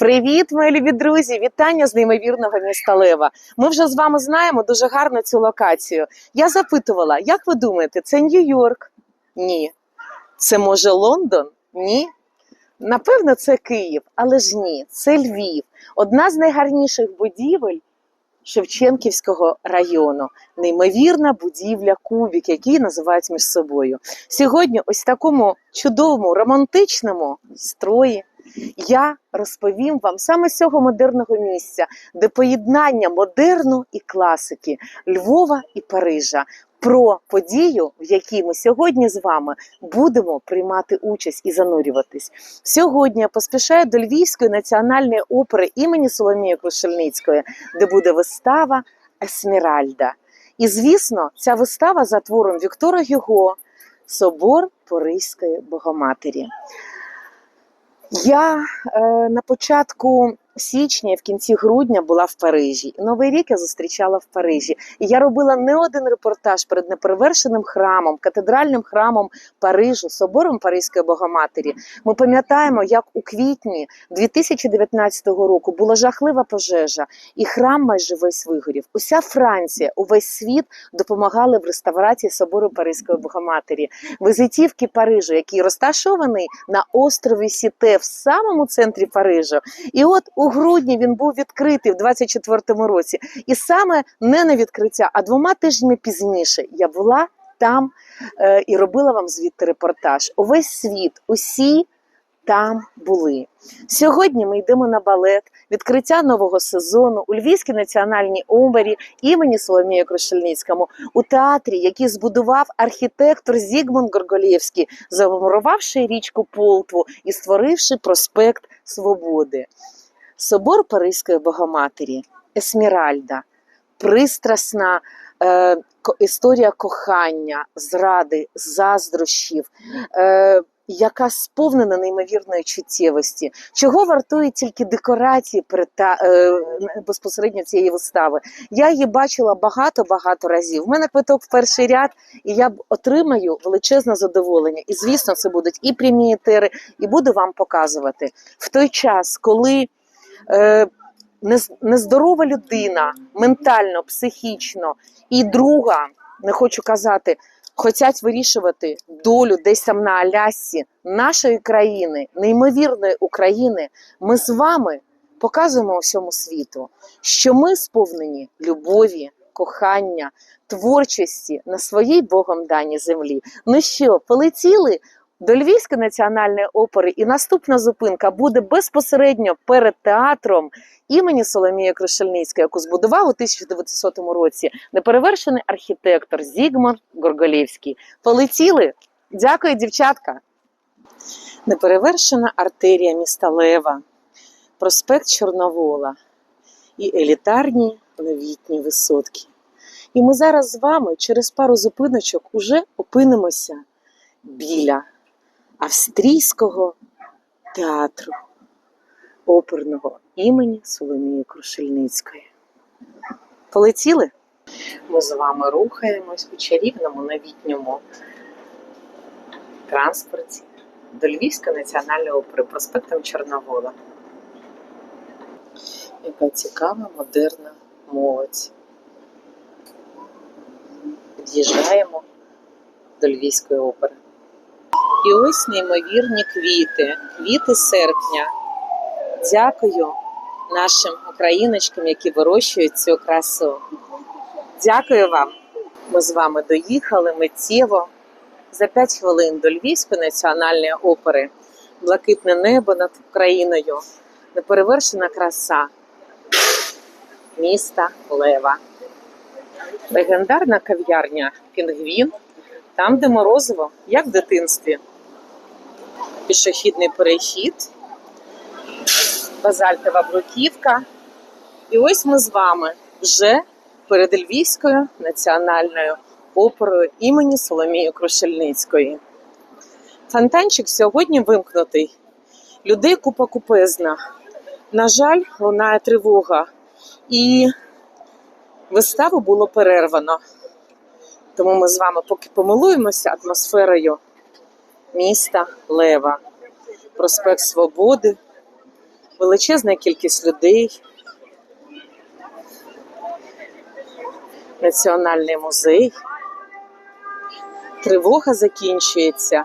Привіт, мої любі друзі! Вітання з неймовірного міста Лева. Ми вже з вами знаємо дуже гарно цю локацію. Я запитувала, як ви думаєте, це Нью-Йорк? Ні. Це може Лондон? Ні. Напевно, це Київ, але ж ні, це Львів. Одна з найгарніших будівель Шевченківського району. Неймовірна будівля Кубік, які називають між собою. Сьогодні, ось такому чудовому романтичному строї, я розповім вам саме з цього модерного місця, де поєднання модерну і класики Львова і Парижа. Про подію, в якій ми сьогодні з вами будемо приймати участь і занурюватись. Сьогодні я поспішаю до Львівської національної опери імені Соломії Крушельницької, де буде вистава Есміральда. І, звісно, ця вистава за твором Віктора Гюго Собор Паризької Богоматері. Я е, на початку січня, в кінці грудня була в Парижі. Новий рік я зустрічала в Парижі. І я робила не один репортаж перед неперевершеним храмом, катедральним храмом Парижу, собором Паризької Богоматері. Ми пам'ятаємо, як у квітні 2019 року була жахлива пожежа, і храм майже весь вигорів. Уся Франція, увесь світ допомагали в реставрації собору Паризької Богоматері. Визитівки Парижу, який розташований на острові Сіте в самому центрі Парижу. І от у грудні він був відкритий в 24-му році. І саме не на відкриття, а двома тижнями пізніше я була там е, і робила вам звідти репортаж. Увесь світ, усі там були. Сьогодні ми йдемо на балет, відкриття нового сезону у Львівській національній опері імені Соломія Крушельницькому у театрі, який збудував архітектор Зігмунд Горголєвський, замурувавши річку Полтву і створивши проспект Свободи. Собор Паризької Богоматері, Есміральда, пристрасна е, історія кохання, зради, заздрощів, е, яка сповнена неймовірної чуттєвості. Чого вартують тільки декорації прита, е, безпосередньо цієї вистави? Я її бачила багато-багато разів. У мене квиток в перший ряд, і я отримаю величезне задоволення. І звісно, це будуть і прямі етери, і буду вам показувати в той час, коли нездорова людина ментально, психічно і друга, не хочу казати, хочуть вирішувати долю десь там на Алясці нашої країни, неймовірної України. Ми з вами показуємо всьому світу, що ми сповнені любові, кохання, творчості на своїй Богом даній землі. Ну що, полетіли? До Львівської національної опери, і наступна зупинка буде безпосередньо перед театром імені Соломії Крушельницької, яку збудував у 1900 році неперевершений архітектор Зігмунд Горголєвський. Полетіли? Дякую, дівчатка. Неперевершена артерія міста Лева, проспект Чорновола і елітарні новітні висотки. І ми зараз з вами через пару зупиночок уже опинимося біля австрійського театру оперного імені Соломії Крушельницької. Полетіли? Ми з вами рухаємось у чарівному новітньому транспорті до Львівської національної опери проспектом Чорновола. Яка цікава, модерна молодь. Під'їжджаємо до Львівської опери. І ось неймовірні квіти, квіти серпня. Дякую нашим україночкам, які вирощують цю красу. Дякую вам. Ми з вами доїхали миттєво за 5 хвилин до Львівської національної опери. Блакитне небо над Україною, неперевершена краса міста Лева. Легендарна кав'ярня Пінгвін, там, де морозиво, як в дитинстві. Пішохідний перехід, базальтова бруківка. І ось ми з вами вже перед Львівською національною оперою імені Соломії Крушельницької. Фонтанчик сьогодні вимкнутий. Людей купа купезна. На жаль, лунає тривога. І виставу було перервано. Тому ми з вами поки помилуємося атмосферою міста Лева, проспект Свободи, величезна кількість людей. Національний музей. Тривога закінчується.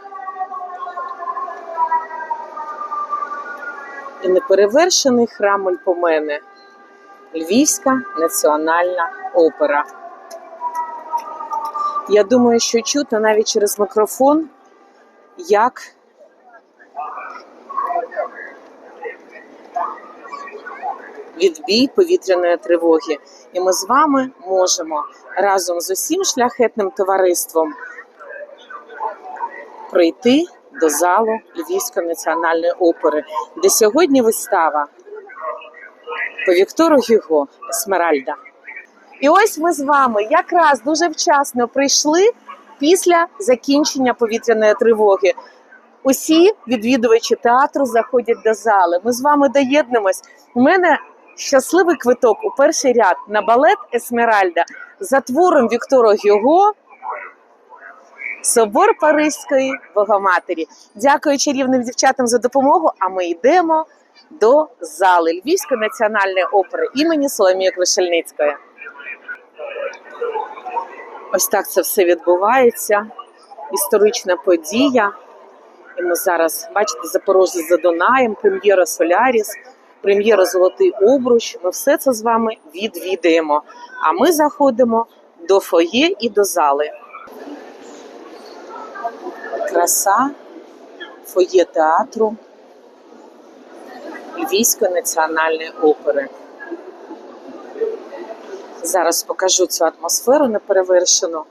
І неперевершений храм Альпомени. Львівська національна опера. Я думаю, що чутно навіть через мікрофон, як відбій повітряної тривоги. І ми з вами можемо разом з усім шляхетним товариством прийти до залу Львівської національної опери, де сьогодні вистава по Віктору Гюго Есмеральда. І ось ми з вами якраз дуже вчасно прийшли після закінчення повітряної тривоги. Усі відвідувачі театру заходять до зали. Ми з вами доєднемось. У мене щасливий квиток у перший ряд на балет Есмеральда за твором Віктора Гюго Собор Паризької Богоматері. Дякую чарівним дівчатам за допомогу. А ми йдемо до зали Львівської національної опери імені Соломії Крушельницької. Ось так це все відбувається. Історична подія. І ми зараз, бачите, Запорожець за Дунаєм, прем'єра Соляріс, прем'єра Золотий Обруч. Ми все це з вами відвідаємо. А ми заходимо до фоє і до зали. Краса фоє театру Львівської національної опери. Зараз покажу цю атмосферу неперевершену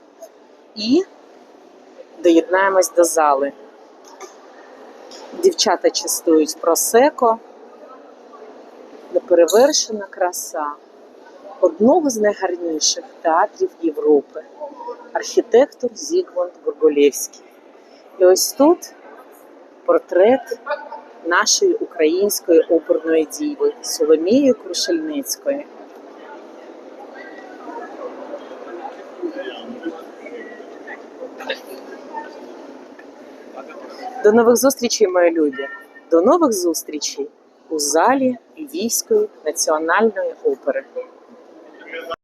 і доєднаємось до зали. Дівчата частують просеко, неперевершена краса одного з найгарніших театрів Європи, архітектор Зігмунд Бурголєвський. І ось тут портрет нашої української оперної діви Соломії Крушельницької. До нових зустрічей, мої любі. До нових зустрічей у залі Львівської національної опери.